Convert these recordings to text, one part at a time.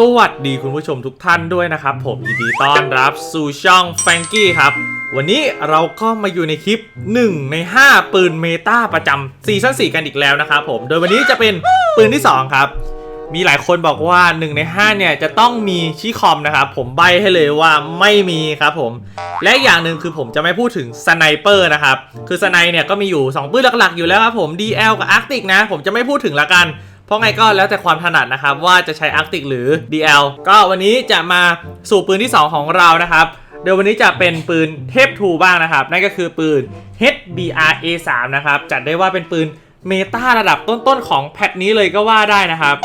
สวัสดีคุณผู้ชมทุกท่านด้วยนะครับ ผมยินดีต้อนรับสู่ช่องแฟงกี้ครับ วันนี้เราก็มาอยู่ในคลิป 1 ใน 5 ปืนเมตาประจำซีซั่น4กันอีกแล้วนะครับผมโดยวันนี้จะเป็นปืนที่ 2 ครับ มีหลายคนบอกว่า 1 ใน 5 เนี่ยจะต้องมีชี้คอมนะครับ ผมใบให้เลยว่าไม่มีครับผม และอีกอย่างหนึ่งคือผมจะไม่พูดถึงสไนเปอร์นะครับคือสไนเนี่ยก็มีอยู่ 2 ปืนหลักๆอยู่แล้วครับผม DL กับ Arctic นะ ผมจะไม่พูดถึงละกัน เพราะไงก็แล้วแต่ความถนัดนะครับ ว่าจะใช้ Arctic หรือ DL ก็วันนี้จะมาสู่ปืนที่ 2 ของเรานะครับเดี๋ยววันนี้จะเป็นปืนเทพทูบ้างนะครับ นั่นก็คือปืน HBR A3 นะครับจัดได้ว่าเป็นปืนเมตาระดับต้นๆของแพทนี้เลยก็ว่าได้นะครับ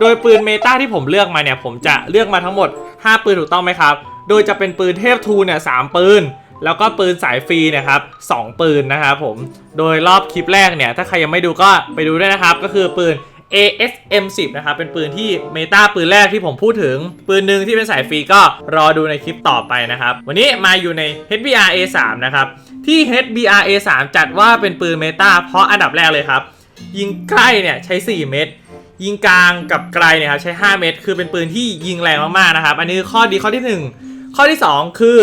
โดยปืนเมตาที่ผมเลือกมาเนี่ย ผมจะเลือกมาทั้งหมด 5 ปืนถูกต้องไหมครับ โดยจะเป็นปืนเทพทูเนี่ยสปืน แล้วก็ปืนสายฟรีนะครับสองปืนนะครับผม โดยรอบคลิปแรกเนี่ย ถ้าใครยังไม่ดูก็ไปดูด้วยนะครับ ก็คือปืน ASM 10 นะครับ เป็นปืนที่เมตาปืนแรกที่ผมพูดถึง ปืนหนึ่งที่เป็นสายฟรีก็รอดูในคลิปต่อไปนะครับ วันนี้มาอยู่ใน HBR A3 นะครับ ที่ HBR A3 จัดว่าเป็นปืนเมตาเพราะอันดับแรกเลยครับ ยิงใกล้เนี่ยใช้ 4 เม็ดยิงกลางกับไกลเนี่ยครับใช้ 5 เม็ดคือเป็นปืนที่ยิงแรงมากๆนะครับ อันนี้ข้อดีข้อที่ 1 ข้อที่ 2 คือ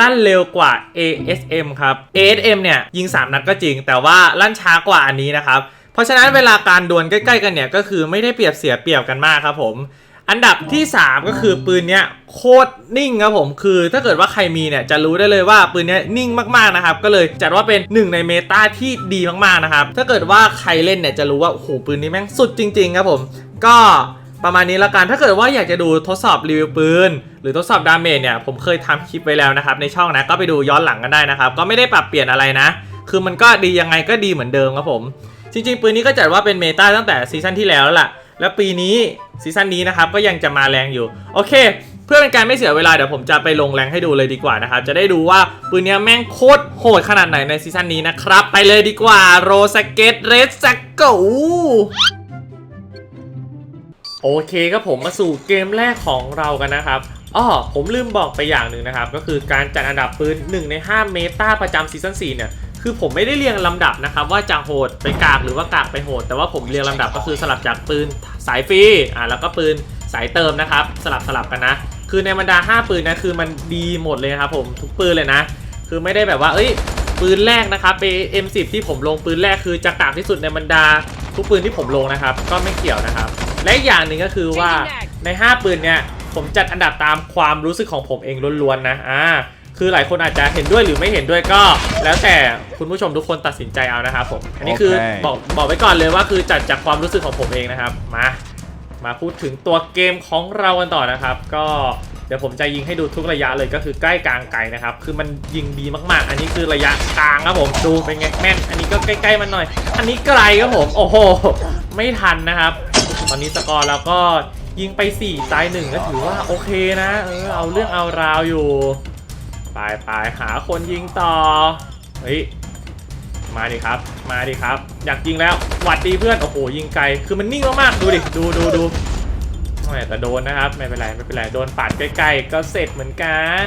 ลั่นเร็วกว่า ASM ครับ ASM เนี่ยยิง 3 นัดก็จริง แต่ว่าลั่นช้ากว่าอันนี้นะครับ เพราะฉะนั้นเวลาการดวลใกล้ๆกันเนี่ยก็คือไม่ได้เปรียบเสียเปรียบกันมากครับผม อันดับที่ 3 ก็คือปืนเนี้ยโคตรนิ่งครับผมคือถ้าเกิดว่าใครมีเนี่ยจะรู้ได้เลยว่าปืนเนี้ยนิ่งมากๆนะครับก็เลยจัดว่าเป็นหนึ่งในเมตาที่ดีมากๆนะครับถ้าเกิดว่าใครเล่นเนี่ยจะรู้ว่าโอ้โหปืนนี้แม่งสุดจริง ๆ ครับผม ก็ประมาณนี้ละกัน ถ้าเกิดว่าอยากจะดูทดสอบรีวิวปืน หรือทดสอบดาเมจเนี่ย ผมเคยทำคลิปไว้แล้วนะครับ ในช่องนะ ก็ไปดูย้อนหลังกันได้นะครับ ก็ไม่ได้ปรับเปลี่ยนอะไรนะ คือมันก็ดียังไงก็ดีเหมือนเดิมครับผม จริงๆ ปืนนี้ก็จัดว่าเป็นเมตาตั้งแต่ซีซั่นที่แล้วแล้วล่ะ แล้วปีนี้ซีซั่นนี้นะครับก็ยังจะมาแรงอยู่ โอเค เพื่อเป็นการไม่เสียเวลาเดี๋ยวผมจะไปลงแรงให้ดูเลยดีกว่านะครับ จะได้ดูว่าปืนนี้แม่งโคตรโหดขนาดไหนในซีซั่นนี้นะครับ ไปเลยดีกว่าโรสเกตเรสซักโกโอเคครับผมมาสู่เกมแรกของเรากันนะครับอ้อผมลืมบอกไปอย่างหนึ่งนะครับ ก็คือการจัดอันดับปืน 1 ใน 5 เมตาประจำซีซั่น4เนี่ย คือผมไม่ได้เรียงลำดับนะครับว่าจากโหดไปกากหรือว่ากากไปโหด แต่ว่าผมเรียงลำดับก็คือสลับจากปืนสายฟรีอ่าแล้วก็ปืนสายเติมนะครับ สลับสลับกันนะ คือในบรรดา 5 ปืนนะคือมันดีหมดเลยครับผมทุกปืนเลยนะ คือไม่ได้แบบว่าเอ้ยปืนแรกนะครับเป็น M10 ที่ผมลงปืนแรกคือจะกากที่สุดในบรรดาทุกปืนที่ผมลงนะครับ ก็ไม่เกี่ยวนะครับ และอีกอย่างหนึ่งก็คือว่าใน 5 ปืนเนี่ยผมจัดอันดับตามความรู้สึกของผมเองล้วนๆนะอ่า คือหลายคนอาจจะเห็นด้วยหรือไม่เห็นด้วยก็ แล้วแต่คุณผู้ชมทุกคนตัดสินใจเอานะครับผม อันนี้คือโอเค บอกบอกไว้ก่อนเลยว่าคือจัดจากความรู้สึกของผมเองนะครับ มา มาพูดถึงตัวเกมของเรากันต่อนะครับ ก็เดี๋ยวผมจะยิงให้ดูทุกระยะเลยก็คือใกล้กลางไกลนะครับ คือมันยิงดีมากๆ อันนี้คือระยะกลางครับผมดูเป็นไงแม่น อันนี้ก็ใกล้ๆมันหน่อย อันนี้ไกลครับผมโอ้โห ไม่ทันนะครับ ตอนนี้สกอร์เราก็ยิงไป4ตาย1ก็ถือว่าโอเคนะเออเอาเรื่องเอาราวอยู่ ไปไปหาคนยิงต่อ เฮ้ย มาดิครับ มาดิครับ อยากยิงแล้ว หวัดดีเพื่อน โอ้โห ยิงไกล คือมันนิ่งมากๆ ดูดิ ดูดูดูแหม่แต่โดนนะครับ ไม่เป็นไร ไม่เป็นไร โดนปาดใกล้ๆ ก็เสร็จเหมือนกัน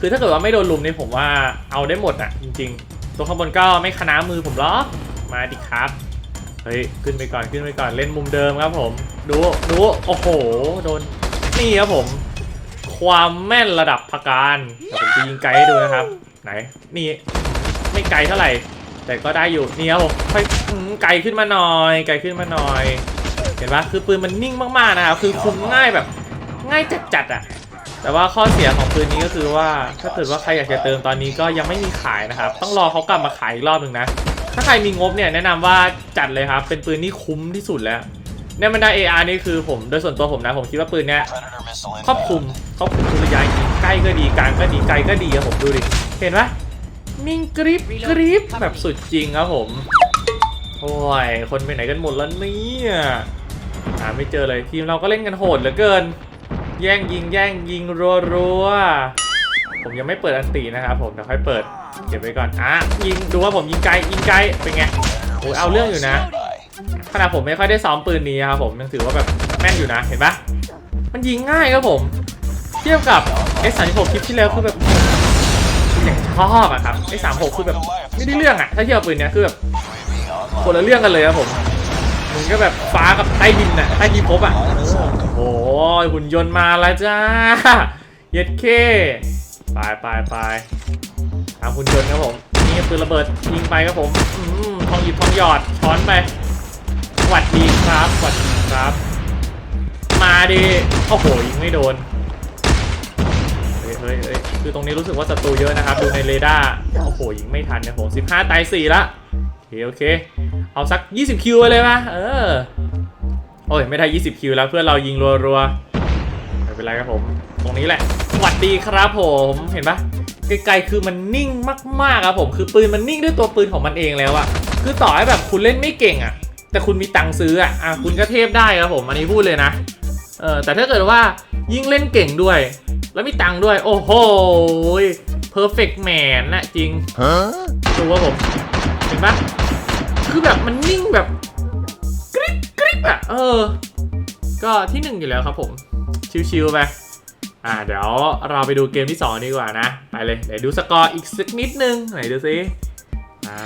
คือถ้าเกิดว่าไม่โดนลุมนี่ผมว่าเอาได้หมดอะ จริง ๆ ตัวข้างบนก็ไม่คณามือผมหรอกมาดิครับ เฮ้ย ขึ้นไปก่อน ขึ้นไปก่อน เล่นมุมเดิมครับผม ดู ดู โอ้โห โดน นี่ครับผม ความแม่นระดับพการผมจะยิงไกลให้ดูนะครับ ไหนนี่ไม่ไกลเท่าไหร่ แต่ก็ได้อยู่นี่ครับผมค่อยไกลขึ้นมาหน่อย ไกลขึ้นมาหน่อย เห็นปะคือปืนมันนิ่งมากๆนะครับคือคุมง่ายแบบง่ายจัดๆอะแต่ว่าข้อเสียของปืนนี้ก็คือว่าถ้าเกิดว่าใครอยากจะเติมตอนนี้ก็ยังไม่มีขายนะครับ ต้องรอเขากลับมาขายอีกรอบหนึ่งนะ ถ้าใครมีงบเนี่ยแนะนำว่าจัดเลยครับ เป็นปืนที่คุ้มที่สุดแล้ว ในบรรดา AR นี่คือผมโดยส่วนตัวผมนะผมคิดว่าปืนเนี้ยครอบคลุมครอบคลุมทุกระยะจริงใกล้ก็ดีกลางก็ดีไกลก็ดีครับผมดูดิเห็นปะนิ่งกริบกริบแบบสุดจริงครับผมโอ้ยคนไปไหนกันหมดแล้วเนี่ยหาไม่เจอเลยทีมเราก็เล่นกันโหดเหลือเกิน แย่งยิงแย่งยิงรัวๆผมยังไม่เปิดอันตีนะครับผมเดี๋ยวค่อยเปิดเก็บไว้ก่อนอะยิงดูว่าผมยิงไกลยิงไกลเป็นไงโอ้ยเอาเรื่องอยู่นะ ขนาดผมไม่ค่อยได้ซ้อมปืนนี้ครับผมยังถือว่าแบบแม่นอยู่นะเห็นปะมันยิงง่ายครับผม เทียบกับ S36 คลิปที่แล้วคือแบบอย่างชอบอะครับ S36 คือแบบไม่ได้เรื่องอะถ้าเทียบกับปืนเนี้ยคือแบบคนละเรื่องกันเลยครับผมมันก็แบบฟ้ากับใต้ดินอะใต้ดินภพอะโอ้โหยหุ่นยนต์มาแล้วจ้าเย็ดเคไปไปไปตามหุ่นยนต์ครับผมนี่ปืนระเบิดยิงไปครับผมอืมทองหยิบทองหยอดช้อนไป วัสดีครับสวัสดีครับ มาดิโอ้โหยิงไม่โดนเฮ้ยเฮ้ยเฮ้ยคือตรงนี้รู้สึกว่าศัตรูเยอะนะครับ ดูในเรดาร์โอ้โหยิงไม่ทันนะผม15ตาย4ละโอเคโอเค เอาสัก 20 คิวไปเลยปะเออ โอ้ย ไม่ได้ 20 คิวแล้วเพื่อนเรายิงรัวๆไม่เป็นไรครับผม ตรงนี้แหละสวัสดีครับผมเห็นปะไกลๆคือมันนิ่งมากๆครับผม คือปืนมันนิ่งด้วยตัวปืนของมันเองแล้วอะคือต่อให้แบบคุณเล่นไม่เก่งอะ แต่คุณมีตังค์ซื้ออะอะคุณก็เทพได้ครับผมอันนี้พูดเลยนะเออแต่ถ้าเกิดว่ายิ่งเล่นเก่งด้วย แล้วมีตังค์ด้วย โอ้โห perfect man นนะจริงดูว่าผมเห็นปะคือแบบมันนิ่งแบบกริ๊บกริ๊บอะเออ ก็ที่หนึ่งอยู่แล้วครับผมชิวๆไปอ่าเดี๋ยวเราไปดูเกมที่2ดีกว่านะ ไปเลยเดี๋ยวดูสกอร์อีกสักนิดนึงไหนดูซิ อ่า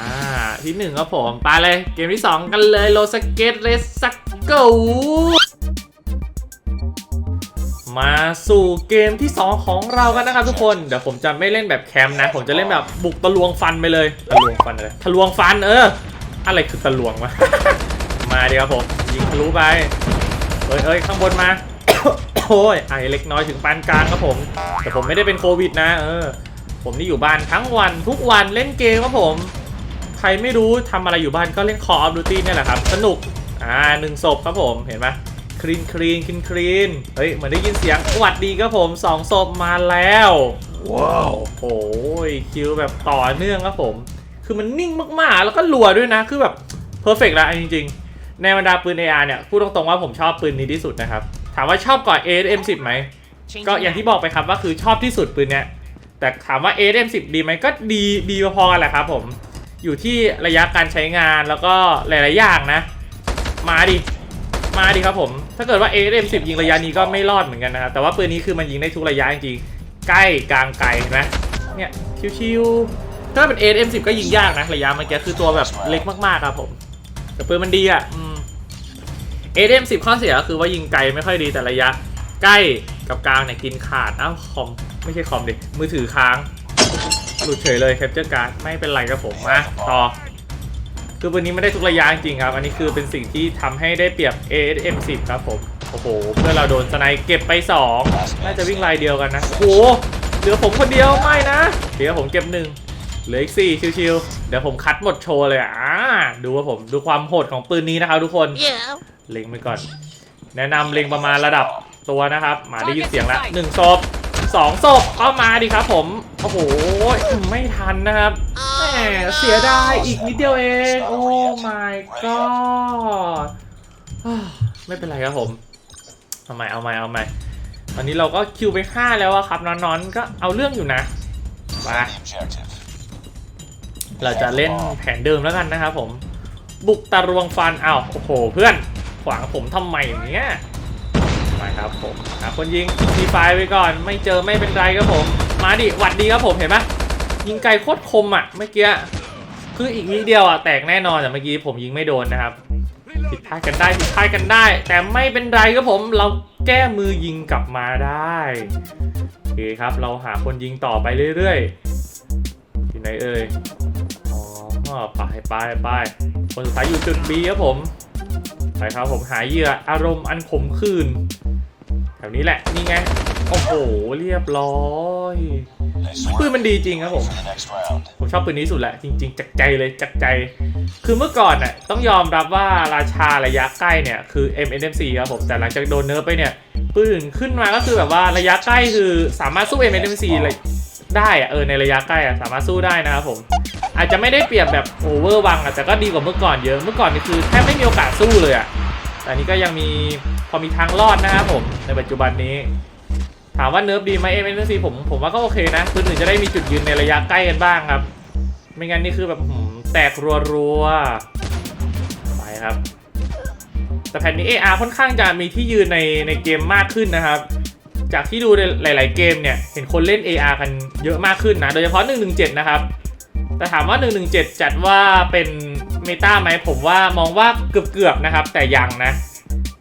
ที่หนึ่งครับผมไปเลยเกมที่2กันเลยโลสเกตเลสสักเกมาสู่เกมที่ 2 ของเรากันนะครับทุกคนเดี๋ยวผมจะไม่เล่นแบบแคมป์นะ ผมจะเล่นแบบบุกตะลวงฟันไปเลยตะลวงฟันอะไรทะลวงฟันเออ อะไรคือตะลวงวะมาดีครับผมยิงทะลุไปเฮ้ยเฮ้ยข้างบนมาโอ้ยไอเล็กน้อยถึงปานกลางครับผม แต่ผมไม่ได้เป็นโควิดนะเออผมนี่อยู่บ้านทั้งวันทุกวันเล่นเกมครับผม ครไม่รู้ทำอะไรอยู่บ้านก็เล่น Call of Duty เนี่ยแหละครับ สนุก อ่าหนึ่งศพครับผมเห็นไหมคลีนคลีนคลีนคลีนเฮ้ยเหมือนได้ยินเสียงสวัสดีครับผมสองศพมาแล้ว ว้าวโอ้ยคิวแบบต่อเนื่องครับผม คือมันนิ่งมากๆ แล้วก็รัวด้วยนะ คือแบบเพอร์เฟกต์ละจริง ๆ ในบรรดาปืน AR เนี่ยพูดตรงๆว่าผมชอบปืนนี้ที่สุดนะครับ ถามว่าชอบก่อน ASM10 ไหมก็อย่างที่บอกไปครับว่าคือชอบที่สุดปืนเนี้ยแต่ถามว่า ASM10 ดีไหมก็ดีดีพอๆกันแหละครับผม อยู่ที่ระยะการใช้งานแล้วก็หลาย ๆ อย่างนะ มาดิ มาดิครับผม ถ้าเกิดว่า ASM10 ยิงระยะนี้ก็ไม่รอดเหมือนกันนะครับ แต่ว่าปืนนี้คือมันยิงได้ทุกระยะจริงๆ ใกล้กลางไกลเห็นไหมเนี่ยชิวๆถ้าเป็น ASM10 ก็ยิงยากนะระยะมื่อกี้คือตัวแบบเล็กมากๆครับผม แต่ปืนมันดีอะอืม ASM10 ข้อเสียก็คือว่ายิงไกลไม่ค่อยดีแต่ระยะ ใกล้กับกลางเนี่ยกินขาดอ้าวคอมไม่ใช่คอมดิมือถือค้าง หลุดเฉยเลยแคปเจอร์การ์ดไม่เป็นไรครับผมมาต่อ คือวันนี้ไม่ได้ทุกระยะจริงๆครับ อันนี้คือเป็นสิ่งที่ทำให้ได้เปรียบ ASM10 ครับผม โอ้โห เพื่อนเราโดนสไนเก็บไป 2 น่าจะวิ่งลายเดียวกันนะ โอ้โห เหลือผมคนเดียวไม่นะ เดี๋ยวผมเก็บหนึ่งเหลืออีกสี่ชิวๆ เดี๋ยวผมคัดหมดโชว์เลยอะอ่าดูว่าผมดูความโหดของปืนนี้นะครับทุกคน Yeah. เล็งไปก่อน แนะนำเล็งประมาณระดับตัวนะครับมาได้ยินเสียงแล้วหนึ่งศพ สองศพเข้ามาดิครับผม โอ้โห ไม่ทันนะครับแหมเสียดายอีกนิดเดียวเอง โอ้ my god ไม่เป็นไรครับผมเอาใหม่เอาใหม่เอาใหม่ตอนนี้เราก็คิวไป5แล้วครับนอนๆก็เอาเรื่องอยู่นะมาเราจะเล่นแผนเดิมแล้วกันนะครับผม บุกตะรวงฟันอ้าวโอ้โห เพื่อน ขวางผมทำไมอย่างเนี้ย ไปครับผมหาคนยิงทีไฟไปก่อน ไม่เจอไม่เป็นไรครับผม มาดิหวัดดีครับผมเห็นไหมยิงไกลโคตรคมอะเมื่อกี้คืออีกนิดเดียวอะแตกแน่นอนแต่เมื่อกี้ผมยิงไม่โดนนะครับผิดพลาดกันได้ผิดพลาดกันได้ แต่ไม่เป็นไรครับผมเราแก้มือยิงกลับมาได้โอเคครับเราหาคนยิงต่อไปเรื่อยๆอยู่ไหนเอ่ยอ๋อไปไปไปคนสุดท้ายอยู่จุด B ครับผม ไปครับผมหาเหยื่ออารมณ์อันขมขื่นแถวนี้แหละนี่ไงโอ้โหเรียบร้อยปืนมันดีจริงครับผมผมชอบปืนนี้สุดแหละจริง ๆจากใจเลยจากใจ คือเมื่อก่อนน่ะต้องยอมรับว่าราชาระยะใกล้เนี่ยคือ MNMC ครับผมแต่หลังจากโดนเนิร์ฟไปเนี่ยปืนขึ้นมาก็คือแบบว่าระยะใกล้คือสามารถสู้ MNMC ได้อะเออในระยะใกล้อะสามารถสู้ได้นะครับผม อาจจะไม่ได้เปรียบแบบโอเวอร์วังอะแต่ก็ดีกว่าเมื่อก่อนเยอะเมื่อก่อนนี่คือแทบไม่มีโอกาสสู้เลยอะแต่นี้ก็ยังมีพอมีทางรอดนะครับผมในปัจจุบันนี้ ถามว่าเนิร์ฟดีไหมเอ็มเอ็นซีผมผมว่าก็โอเคนะปืนอื่นจะได้มีจุดยืนในระยะใกล้กันบ้างครับ ไม่งั้นนี่คือแบบหืมแตกรัวๆไปครับ แต่แผ่นนี้ AR ค่อนข้างจะมีที่ยืนในในเกมมากขึ้นนะครับจากที่ดูในหลาย ๆ เกมเนี่ย เห็นคนเล่น AR กันเยอะมากขึ้นนะ โดยเฉพาะ 117 นะครับ แต่ถามว่า 117 จัดว่าเป็นเมตาไหมผมว่ามองว่าเกือบๆนะครับ แต่ยังนะ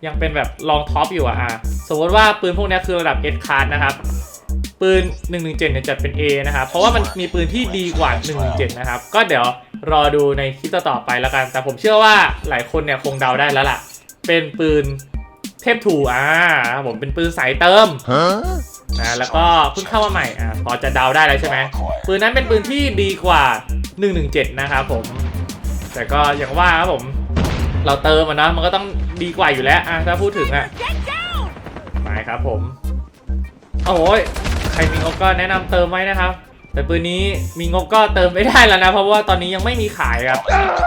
ยังเป็นแบบลองท็อปอยู่อะอะสมมติว่าปืนพวกนี้คือระดับ S card นะครับ ปืน 117เนี่ยจัดเป็น A นะครับ เพราะว่ามันมีปืนที่ดีกว่า 117 นะครับ ก็เดี๋ยวรอดูในคลิปต่อๆไปแล้วกัน แต่ผมเชื่อว่าหลายคนเนี่ยคงเดาได้แล้วล่ะ เป็นปืนเทพทูอ่าผมเป็นปืนสายเติม นะแล้วก็เพิ่งเข้ามาใหม่อะพอจะเดาได้แล้วใช่ไหมปืนนั้นเป็นปืนที่ดีกว่า 117 นะครับผม แต่ก็อย่างว่าครับผมเราเติมมันนะมันก็ต้องดีกว่าอยู่แล้วอะถ้าพูดถึงอะไปครับผมโอ้ยใครมีงบก็แนะนำเติมไว้นะครับ แต่ปืนนี้มีงบก็เติมไม่ได้แล้วนะ เพราะว่าตอนนี้ยังไม่มีขายครับ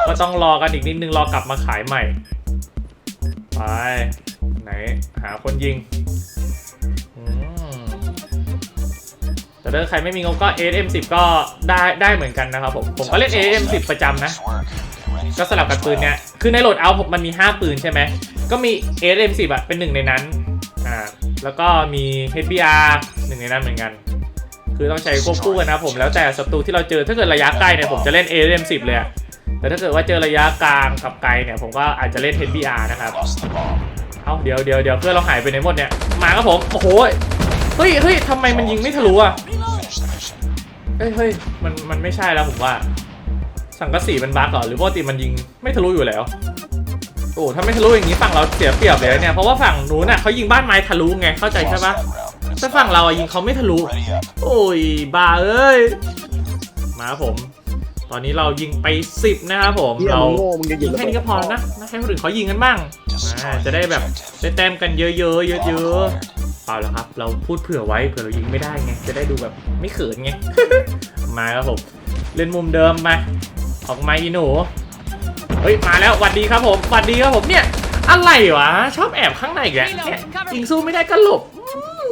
ก็ต้องรอกันอีกนิดนึงรอกลับมาขายใหม่ ไป ไหนหาคนยิง แต่ถ้าใครไม่มีงบก็ ASM10 ก็ได้ได้เหมือนกันนะครับผม ผมก็เล่น ASM10 ประจำนะ ก็สลับกับปืนเนี่ย คือในโหลดเอาผมมันมี 5 ปืนใช่ไหม ก็มี ASM10 อะเป็นหนึ่งในนั้น อ่า แล้วก็มี HBR หนึ่งในนั้นเหมือนกัน คือต้องใช้ควบคู่กันนะผม แล้วแต่ศัตรูที่เราเจอ ถ้าเกิดระยะใกล้เนี่ยผมจะเล่น ASM10 เลยแต่ถ้าเกิดว่าเจอระยะกลางกับไกลเนี่ยผมก็อาจจะเล่น HBR นะครับ เอาเดี๋ยวเดี๋ยวเดี๋ยวเพื่อนเราหายไปไหนหมดเนี่ย มาครับผม โอ้โห เฮ้ยเฮ้ยทำไมมันยิงไม่ทะลุอะเฮ้ยเฮ้ยมันมันไม่ใช่แล้วผมว่า สังกะสีมันบั๊กเหรอหรือปกติมันยิงไม่ทะลุอยู่แล้วโอ้ถ้าไม่ทะลุอย่างนี้ฝั่งเราเสียเปรียบเลยนะเนี่ยเพราะว่าฝั่งนู้นน่ะเขายิงบ้านไม้ทะลุไงเข้าใจใช่ปะแต่ฝั่งเราอะยิงเขาไม่ทะลุโอ้ยบ้าเอ้ยมาครับผม ตอนนี้เรายิงไป 10 นะครับผมเหี้ยเรามึงโง่มึงจะยิยิงงแค่นี้ก็พอแล้วนะนะให้คนอื่นเขายิงกันบ้างอ่าจะได้แบบได้แต้มกันเยอะๆเยอะๆ เปล่าแล้วครับ เราพูดเผื่อไว้เผื่อเรายิงไม่ได้ไง จะได้ดูแบบไม่เขินไง มาครับผมเล่นมุมเดิมมา ออกมาอีหนู เฮ้ย มาแล้วหวัดดีครับผมหวัดดีครับผมเนี่ย อะไรวะ ชอบแอบข้างในอีกแล้วเนี่ยยิงสู้ไม่ได้ก็หลบ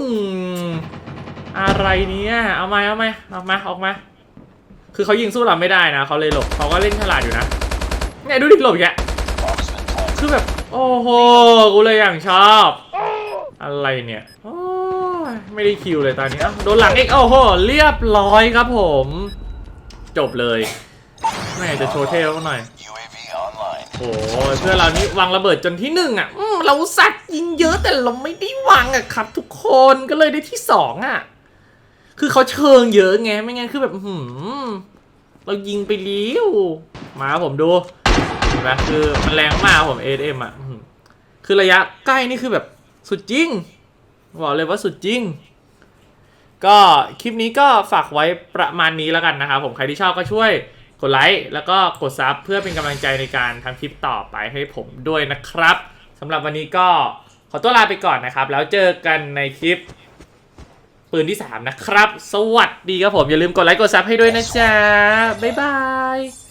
อืมอะไรเนี่ยเอามาเอามาเอามาออกมา คือเขายิงสู้เราไม่ได้นะเขาเลยหลบเขาก็เล่นฉลาดอยู่นะเนี่ยดูดิหลบอีกแกคือแบบ โอ้โหกูเลยอย่างชอบ อะไรเนี่ยโอ้ยไม่ได้คิวเลยตอนนี้อ้าวโดนหลังอีกโอ้โหเรียบร้อยครับผม จบเลยแม่จะโชว์เท่แล้วหน่อย UAV online. โอ้โหเพื่อนเรานี่วางระเบิดจนที่หนึ่งอะอืมเราสัตว์ยิงเยอะแต่เราไม่ได้วางอะครับ ทุกคนก็เลยได้ที่สองอะ คือเขาเชิงเยอะไงไม่งั้นคือแบบอื้อหืมเรายิงไปเลี้ยวมาครับผมดูเห็นไหมคือมันแรงมากครับผม ASM อะอื้อหือคือระยะใกล้นี่คือแบบ สุดจริง บอกเลยว่าสุดจริง ก็คลิปนี้ก็ฝากไว้ประมาณนี้แล้วกันนะครับผมใครที่ชอบก็ช่วยกดไลค์แล้วก็กดซับเพื่อเป็นกำลังใจในการทำคลิปต่อไปให้ผมด้วยนะครับสำหรับวันนี้ก็ขอตัวลาไปก่อนนะครับ แล้วเจอกันในคลิปปืนที่ 3 นะครับ สวัสดีครับผม อย่าลืมกดไลค์กดซับให้ด้วยนะจ๊ะ บ๊ายบาย